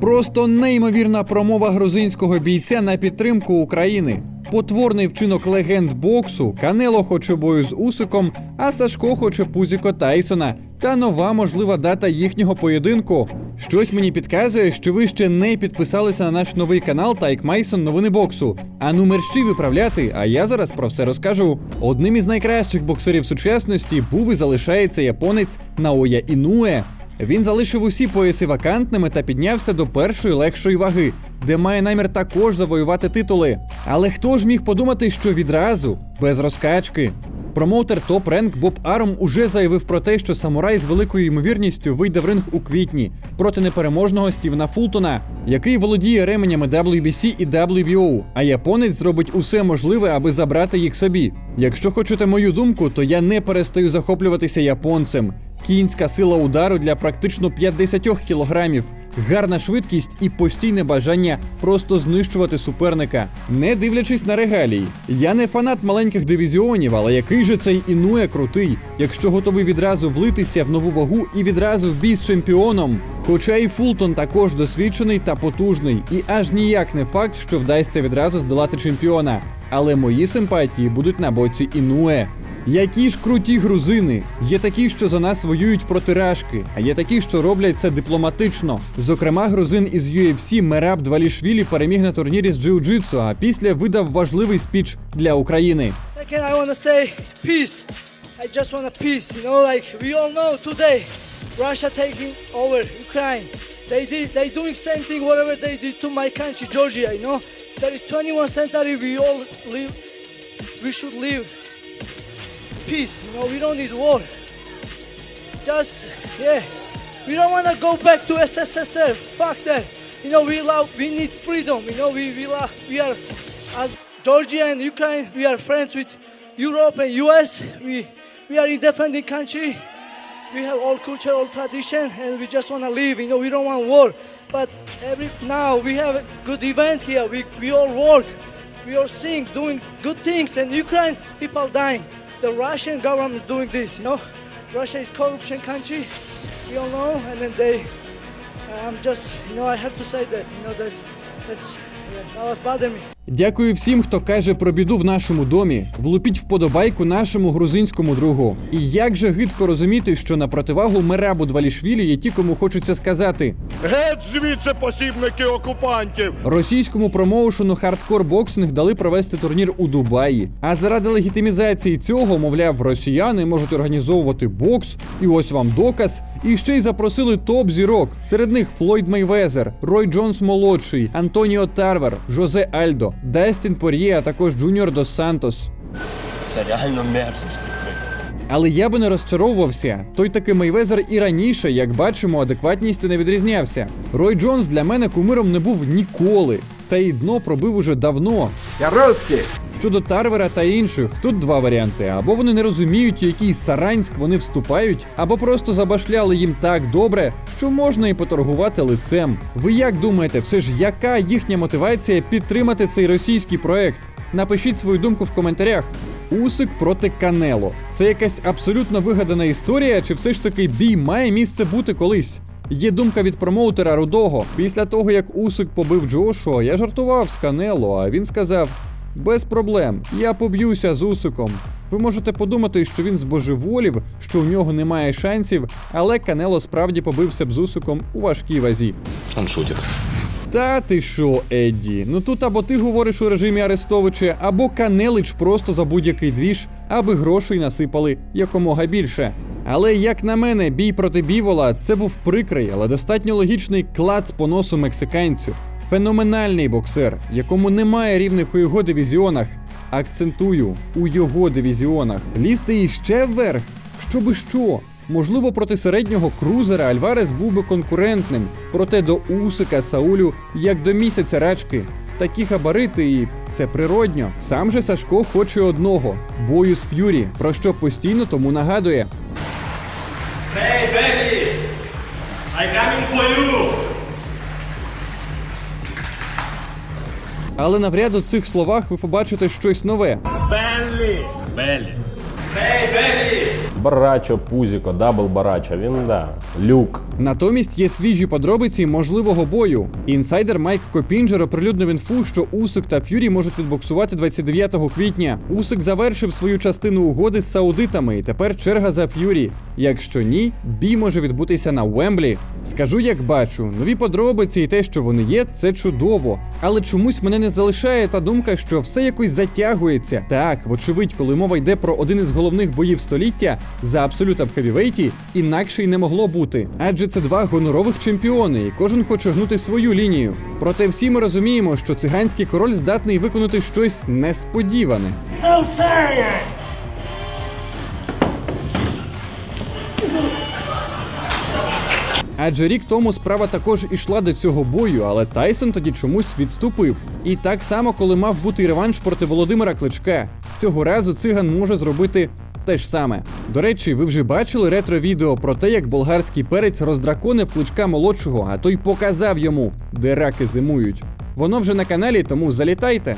Просто неймовірна промова грузинського бійця на підтримку України. Потворний вчинок легенд боксу, Канело хоче бою з Усиком, а Сашко хоче Пузіко Тайсона. Та нова можлива дата їхнього поєдинку. Щось мені підказує, що ви ще не підписалися на наш новий канал Тайк Майсон Новини боксу. А ну мерщі виправляти, а я зараз про все розкажу. Одним із найкращих боксерів сучасності був і залишається японець Наоя Інуе. Він залишив усі пояси вакантними та піднявся до першої легшої ваги, де має намір також завоювати титули. Але хто ж міг подумати, що відразу, без розкачки? Промоутер Топ Ренк Боб Аром уже заявив про те, що самурай з великою ймовірністю вийде в ринг у квітні проти непереможного Стівена Фултона, який володіє ременями WBC і WBO, а японець зробить усе можливе, аби забрати їх собі. Якщо хочете мою думку, то я не перестаю захоплюватися японцем. Кінська сила удару для практично 50 кілограмів, гарна швидкість і постійне бажання просто знищувати суперника, не дивлячись на регалії. Я не фанат маленьких дивізіонів, але який же цей інує крутий, якщо готовий відразу влитися в нову вагу і відразу в бій з чемпіоном. Хоча і Фултон також досвідчений та потужний, і аж ніяк не факт, що вдасться відразу здолати чемпіона. Але мої симпатії будуть на боці Інуе. Які ж круті грузини! Є такі, що за нас воюють проти рашки, а є такі, що роблять це дипломатично. Зокрема, грузин із UFC Мераб Двалішвілі переміг на турнірі з джиу-джитсу, а після видав важливий спіч для України. They did, they doing same thing, whatever they did to my country, Georgia. You know, there is 21 century. We all live. We should live s- peace. You know, we don't need war. Just yeah, we don't want to go back to SSSR. Fuck that. You know, we love. We need freedom. You know, we we love. We are as Georgia and Ukraine. We are friends with Europe and US. We we are independent country. We have all culture, all tradition, and we just want to live. You know, we don't want war. But every now we have a good event here. We we all work. We are sing, doing good things, and Ukraine people dying. The Russian government is doing this. You know, Russia is corruption country. We all know, and then they. I'm just, you know, I have to say that. You know, that's that's yeah, that was bother me. Дякую всім, хто каже про біду в нашому домі. Влупіть вподобайку нашому грузинському другу. І як же гидко розуміти, що на противагу Мерабу Двалішвілі є ті, кому хочеться сказати Геть звідси посібники окупантів! російському промоушену хардкор боксинг дали провести турнір у Дубаї. А заради легітимізації цього, мовляв, росіяни можуть організовувати бокс, і ось вам доказ. І ще й запросили топ зірок. Серед них Флойд Мейвезер, Рой Джонс молодший, Антоніо Тарвер, Жозе Альдо, Дастін Пор'є, а також Джуніор Дос Сантос. Це реально мерзості. Але я би не розчаровувався. Той таки Мейвезер і раніше, як бачимо, адекватністю не відрізнявся. Рой Джонс для мене кумиром не був ніколи. Та й дно пробив уже давно. Я русский. Щодо Тарвера та інших, тут два варіанти: або вони не розуміють, у який Саранськ вони вступають, або просто забашляли їм так добре, що можна і поторгувати лицем. Ви як думаєте, все ж яка їхня мотивація підтримати цей російський проект? Напишіть свою думку в коментарях. Усик проти Канело. Це якась абсолютно вигадана історія, чи все ж таки бій має місце бути колись? Є думка від промоутера Рудого. Після того, як Усик побив Джошуа, я жартував з Канело, а він сказав: без проблем, я поб'юся з Усиком. Ви можете подумати, що він збожеволів, що у нього немає шансів, але Канело справді побився б з Усиком у важкій вазі. Он шутить. Та ти що, Едді? Ну тут або ти говориш у режимі Арестовича, або Канелич просто за будь-який двіж, аби грошей насипали якомога більше. Але як на мене, бій проти Бівола це був прикрий, але достатньо логічний клац по носу мексиканцю. Феноменальний боксер, якому немає рівних у його дивізіонах. Акцентую у його дивізіонах. Лізти іще вверх. Щоби що? Можливо, проти середнього крузера Альварес був би конкурентним, проте до Усика Саулю як до місяця рачки. Такі габарити, і це природньо. Сам же Сашко хоче одного бою з Ф'юрі, про що постійно тому нагадує. Hey, baby! I coming for you! Але навряд у цих словах ви побачите щось нове. Беллі! Belly! Барачо, Пузіко, дабл Барачо, він да. Люк. Натомість є свіжі подробиці можливого бою. Інсайдер Майк Копінджер оприлюднив інфу, що Усик та Ф'юрі можуть відбоксувати 29 квітня. Усик завершив свою частину угоди з саудитами, і тепер черга за Ф'юрі. Якщо ні, бій може відбутися на Уемблі. Скажу, як бачу, нові подробиці і те, що вони є, це чудово. Але чомусь мене не залишає та думка, що все якось затягується. Так, вочевидь, коли мова йде про один із головних боїв століття за абсолюта в хевівейті, інакше й не могло бути. Адже це два гонорових чемпіони, і кожен хоче гнути свою лінію. Проте всі ми розуміємо, що циганський король здатний виконати щось несподіване. Адже рік тому справа також ішла до цього бою, але Тайсон тоді чомусь відступив. І так само, коли мав бути реванш проти Володимира Кличка. Цього разу циган може зробити те ж саме. До речі, ви вже бачили ретро-відео про те, як болгарський перець роздраконив кличка молодшого, а той показав йому, де раки зимують. Воно вже на каналі, тому залітайте.